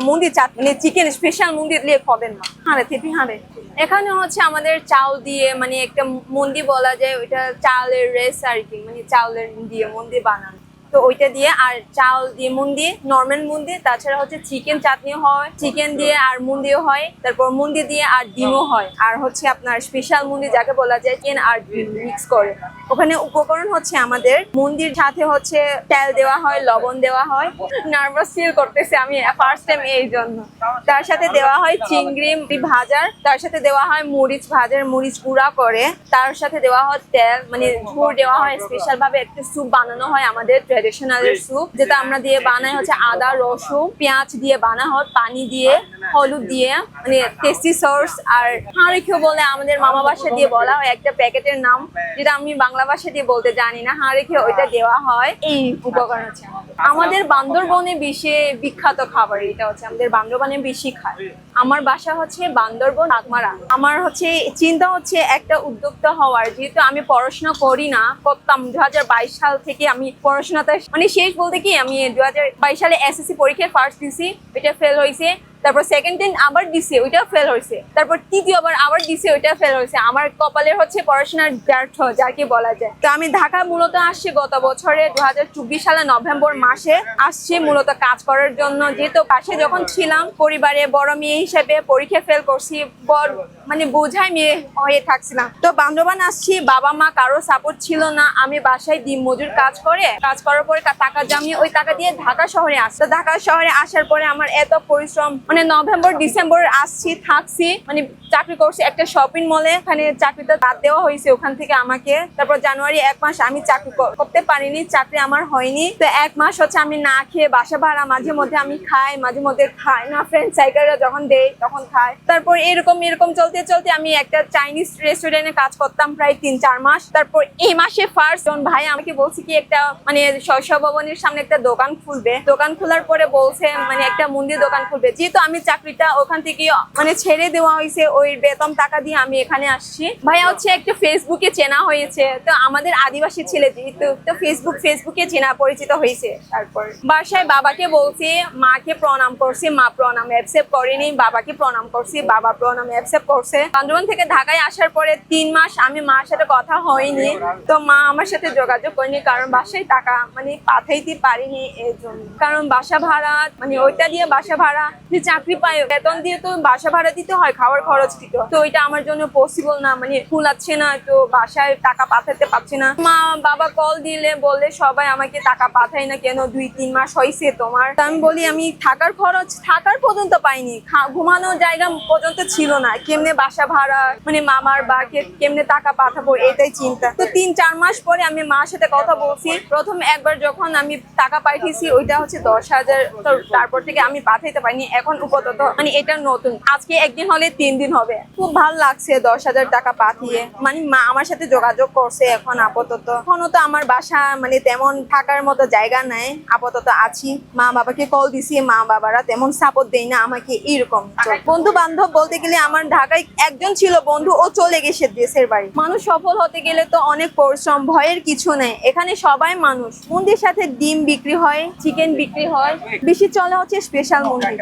মুন্দি চাট মানে chicken special মুন্দি দিয়ে খাবেন না। হাঁড়ে, থেপি হাঁড়ে। এখানে হচ্ছে আমাদের চাল দিয়ে মানে একটা মন্দি বলা যায়, ওইটা চালের রেস আর কি মানে চালের দিয়ে মন্দির বানানো। তো ওইটা দিয়ে আর চাল দিয়ে মুন্দি নর্মাল মুন্দি তাছাড়া হচ্ছে চিকেন চাটনি হয় চিকেন দিয়ে আর মুন মুন্দিও হয় তারপর মুন্দি দিয়ে আর ডিমও হয়। আর হচ্ছে আপনার স্পেশাল মুন্দি যাকে বলা যায় চিকেন আর ডিম মিক্স করে। ওখানে উপকরণ হচ্ছে আমাদের মুন্দির সাথে হচ্ছে তেল দেওয়া হয় লবণ দেওয়া হয়। নার্ভাস ফিল করতেছে আমি ফার্স্ট টাইম এই জন্য। তার সাথে দেওয়া হয় চিংড়ি ভাজার তার সাথে দেওয়া হয় মরিচ ভাজার মরিচ গুঁড়া করে। তার সাথে দেওয়া হয় তেল মানে ঝোর দেওয়া হয়। স্পেশাল ভাবে একটা স্যুপ বানানো হয় আমাদের ট্রেডিশনাল স্যুপ যেটা আমরা দিয়ে বানাই হচ্ছে আদা রসুন পেঁয়াজ দিয়ে বানা হয় পানি দিয়ে হলুদ দিয়ে মানে টেস্টি সস আর হাঁড়িকেও বলে আমাদের মামা বাসা দিয়ে বলা হয় একটা প্যাকেটের নাম যেটা আমি বাংলা ভাষা দিয়ে বলতে জানি না হাঁড়িকে ওইটা দেওয়া হয় এই উপকরণ হচ্ছে আমাদের। আমাদের বান্দরবনে বেশি বিখ্যাত খাবার এটা হচ্ছে আমাদের বান্দরবনে বেশি খায়। আমার বাসা হচ্ছে বান্দরবন আগমারা আমার হচ্ছে চিন্তা হচ্ছে একটা উদ্যোক্তা হওয়ার যেহেতু আমি পড়াশোনা করি না করতাম দুই হাজার বাইশ সাল থেকে আমি পড়াশোনাতে মানে শেষ বলতে কি আমি দু হাজার বাইশ সালে এসএসসি পরীক্ষায় ফার্স্ট দিছি, এটা ফেল হয়েছে তারপর সেকেন্ড দিন আবার দিছে ওইটা ফেল হয়েছে। তারপর তৃতীয়বার আবার দিছে ওইটা ফেল হয়েছে। আমার কপালের হচ্ছে পড়াশোনার ব্যর্থ, যাকে বলা যায়। তো আমি ঢাকা মূলত আসছি গত বছরে দু সালে নভেম্বর মাসে। আসছি মূলত কাজ করার জন্য। যেহেতু পাশে যখন ছিলাম, পরিবারে বড় মেয়ে হিসেবে পরীক্ষা ফেল করছি বড় মানে বোঝাই মেয়ে হয়ে থাকছিলাম। তো বান্ধবান আসছি, বাবা মা কারও সাপোর্ট ছিল না। আমি বাসায় দিন মজুর কাজ করে, কাজ করার পরে টাকা জমিয়ে ওই টাকা দিয়ে ঢাকা শহরে আসি তো ঢাকা শহরে আসার পরে আমার এত পরিশ্রম মানে নভেম্বর ডিসেম্বর আসছি থাকছি মানে চাকরি করছি একটা শপিং মলে এখানে চাকরিটা বাদ দেওয়া হয়েছে ওখান থেকে আমাকে। তারপর জানুয়ারি এক মাস আমি চাকরি করতে পারিনি, চাকরি আমার হয়নি। তো এক মাস হচ্ছে আমি না খেয়ে বাসা ভাড়া মাঝে মধ্যে আমি খাই, মাঝে মধ্যে খাই না ফ্রেন্ড সাইকেলরা যখন দেয় তখন খাই। তারপর এরকম এরকম চলতে চলতে আমি একটা চাইনিজ রেস্টুরেন্টে কাজ করতাম প্রায় তিন, চার মাস। তারপর এই মাসে ফার্স্ট যখন ভাই আমাকে বলছে কি, একটা মানে শৈশব ভবনের সামনে একটা দোকান খুলবে। দোকান খোলার পরে বলছে মানে একটা মন্দির দোকান খুলবে। যেহেতু আমি চাকরিটা ওখান থেকে মানে ছেড়ে দেওয়া হয়েছে ওই বেতন টাকা দিয়ে আমি এখানে আসছি। ভাইয়া হচ্ছে একটা ফেসবুকে চেনা হয়েছে। তো আমাদের আদিবাসী ছেলে যেহেতু তো ফেসবুক ফেসবুকে চেনা পরিচিত হয়েছে। তারপর বাসায় বাবাকে বলছি, মাকে প্রণাম করছি, মা প্রণাম অ্যাকসেপ্ট করেনি, বাবাকে প্রণাম করছি, বাবা প্রণাম অ্যাকসেপ্ট করছে। বান্দরবান থেকে ঢাকায় আসার পরে তিন মাস আমি মার সাথে কথা হয়নি। তো মা আমার সাথে যোগাযোগ করেনি, কারণ বাসায় টাকা মানে পাঠাইতে পারিনি এর জন্য। কারণ বাসা ভাড়া মানে ওইটা দিয়ে বাসা ভাড়া চাকরি পাই বেতন দিয়ে তো বাসা ভাড়া দিতে হয়, খাওয়ার খরচ হয়। তো ওইটা আমার জন্য পসিবল না মানে ফুলাচ্ছে না, তো বাসায় টাকা পাঠাতে পারছি না। মা বাবা কল দিলে বললে সবাই আমাকে টাকা পাঠায় না কেন, দুই, তিন মাস হয়েছে তোমার। আমি বলি, আমি থাকার খরচ থাকার পর্যন্ত পাইনি। ঘুমানোর জায়গা পর্যন্ত ছিল না। কেমনে বাসা ভাড়া মানে মামার বাকে কেমনে টাকা পাঠাবো, এটাই চিন্তা। তো তিন, চার মাস পরে আমি মার সাথে কথা বলছি। প্রথম একবার যখন আমি টাকা পাঠিয়েছি, ওইটা হচ্ছে দশ হাজার। তারপর থেকে আমি পাঠাইতে পারিনি, এখন উপতত মানে এটা নতুন। আজকে একদিন হলে তিন দিন হবে। খুব ভালো লাগছে দশ হাজার টাকা পাঠিয়ে। মানে মা আমার সাথে যোগাযোগ করছে এখন আপাতত। এখনও তো আমার বাসা মানে তেমন থাকার মতো জায়গা নাই। আপাতত আছি। মা বাবাকে কল দিছি, মা বাবারা তেমন সাপোর্ট দেয় না আমাকে এরকম বন্ধু বান্ধব বলতে গেলে আমার ঢাকায় একজন ছিল বন্ধু, ও চলে গেছে দেশের বাড়ি। মানুষ সফল হতে গেলে তো অনেক পরিশ্রম, ভয়ের কিছু নেই। এখানে সবাই মানুষ। মন্দির সাথে ডিম বিক্রি হয় চিকেন বিক্রি হয়, বেশি চলে হচ্ছে স্পেশাল মন্দির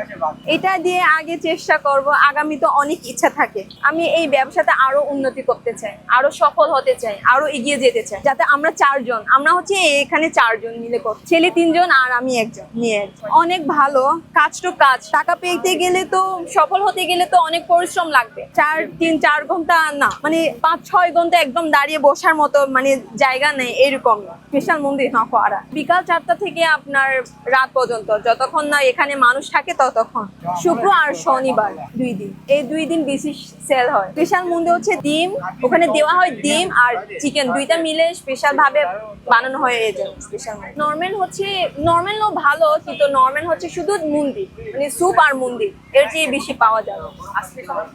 এটা দিয়ে আগে চেষ্টা করব। আগামী তো অনেক ইচ্ছা থাকে, আমি এই ব্যবসাতে আরও উন্নতি করতে চাই, আরও সফল হতে চাই, আরও এগিয়ে যেতে চাই, যাতে আমরা চারজন, আমরা হচ্ছে এখানে চারজন মিলে করছি ছেলে তিনজন আর আমি একজন নিয়ে অনেক ভালো, কাজ তো কাজ, টাকা পেতে গেলে তো, সফল হতে গেলে তো অনেক পরিশ্রম লাগবে। চার তিন, চার ঘণ্টা না মানে পাঁচ, ছয় ঘণ্টা একদম দাঁড়িয়ে বসার মতো মানে জায়গা নেই, এরকম স্পেশাল মন্দির নকরা বিকাল চারটা থেকে আপনার রাত পর্যন্ত, যতক্ষণ না এখানে মানুষ থাকে ততক্ষণ, শুক্র আর শনিবার দুই দিন। এই দুই দিন বেশি সেল হয়। স্পেশাল মন্দির হচ্ছে ডিম, ওখানে দেওয়া হয় ডিম আর চিকেন দুইটা মিলে স্পেশাল ভাবে বানানো হয় এই জন্য স্পেশাল নর্মাল হচ্ছে নর্মালও ভালো, কিন্তু নর্মাল হচ্ছে শুধু মুন্দি মানে স্যুপ আর মুন্দি এর চেয়ে বেশি পাওয়া যাবে।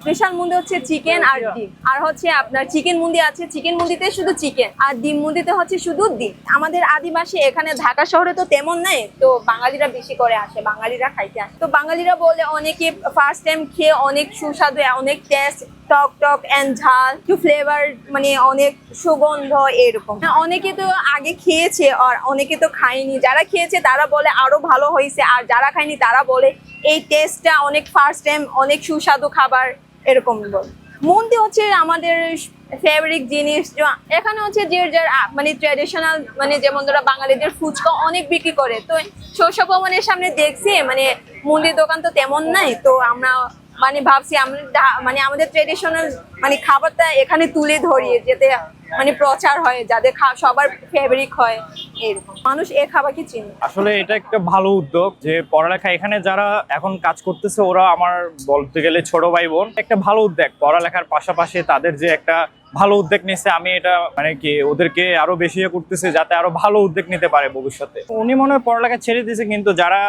স্পেশাল মুন্দি হচ্ছে চিকেন আর ডিম। আর হচ্ছে আপনার চিকেন মুন্দি আছে চিকেন মুন্দিতে শুধু চিকেন আর ডিম মুন্দিতে হচ্ছে শুধু ডিম। আমাদের আদিবাসী, এখানে ঢাকা শহরে তো তেমন নেই, তো বাঙালিরা বেশি করে আসে, বাঙালিরা খাইতে আসে। তো বাঙালিরা বলে অনেকে ফার্স্ট টাইম খেয়ে অনেক সুস্বাদু অনেক টেস্ট টক টক অ্যান্ড ঝাল একটু ফ্লেভার মানে অনেক সুগন্ধ এরকম। হ্যাঁ, অনেকে তো আগে খেয়েছে আর অনেকে তো খায়নি। যারা খেয়েছে তারা বলে আরও ভালো হয়েছে আর যারা খায়নি তারা বলে এই টেস্টটা অনেক ফার্স্ট টাইম অনেক সুস্বাদু খাবার এরকম বলে। মন্দি হচ্ছে আমাদের ফেভারিট জিনিস। এখানে হচ্ছে যে যার মানে ট্র্যাডিশনাল মানে যেমন ধরো বাঙালিদের ফুচকা অনেক বিক্রি করে। তো শৈশব ভবনের সামনে দেখছি মানে মুন্দির দোকান তো তেমন নাই তো আমরা মানে ভাবছি আমরা মানে আমাদের ট্রেডিশনাল মানে খাবারটা এখানে তুলে ধরি যাতে মানে প্রচার হয়, যাদের সবার ফেভারিট হয়। মানুষ এ খাবারকে চিনে? আসলে এটা একটা ভালো উদ্যোগ যে পড়ালেখা, এখানে যারা এখন কাজ করতেছে, ওরা আমার বলতে গেলে ছোট ভাই বোন, একটা ভালো উদ্যোগ। পড়ালেখার পাশাপাশি তাদের যে একটা ভালো উদ্যোগ নিচ্ছে আমি এটা মানে কি, ওদেরকে আরও বেশি করতেছে যাতে আরও ভালো উদ্যোগ নিতে পারে ভবিষ্যতে। উনি মনে হয় পড়ালেখা ছেড়ে দিয়েছে, কিন্তু যারা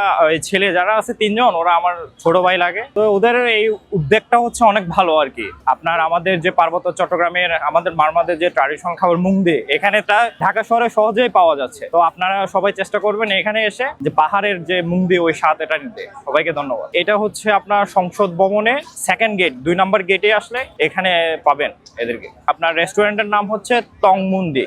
ছেলে যারা আছে তিনজন, ওরা আমার ছোট ভাই লাগে। তো ওদের এই উদ্যোগটা হচ্ছে অনেক ভালো আর কি। আপনার আমাদের যে পার্বত্য চট্টগ্রামের, আমাদের মারমাদের যে ট্রাডিশনাল খাবার মুং এখানে তা ঢাকা শহরে সহজেই পাওয়া যাচ্ছে। তো আপনারা সবাই চেষ্টা করবেন এখানে এসে যে পাহাড়ের যে মুন্দি ওই স্বাদ এটা নিতে। সবাইকে ধন্যবাদ। এটা হচ্ছে আপনার সংসদ ভবনে সেকেন্ড গেট দুই নাম্বার গেটে আসলে এখানে পাবেন এদেরকে। আপনার রেস্টুরেন্টের নাম হচ্ছে তং মুন্দি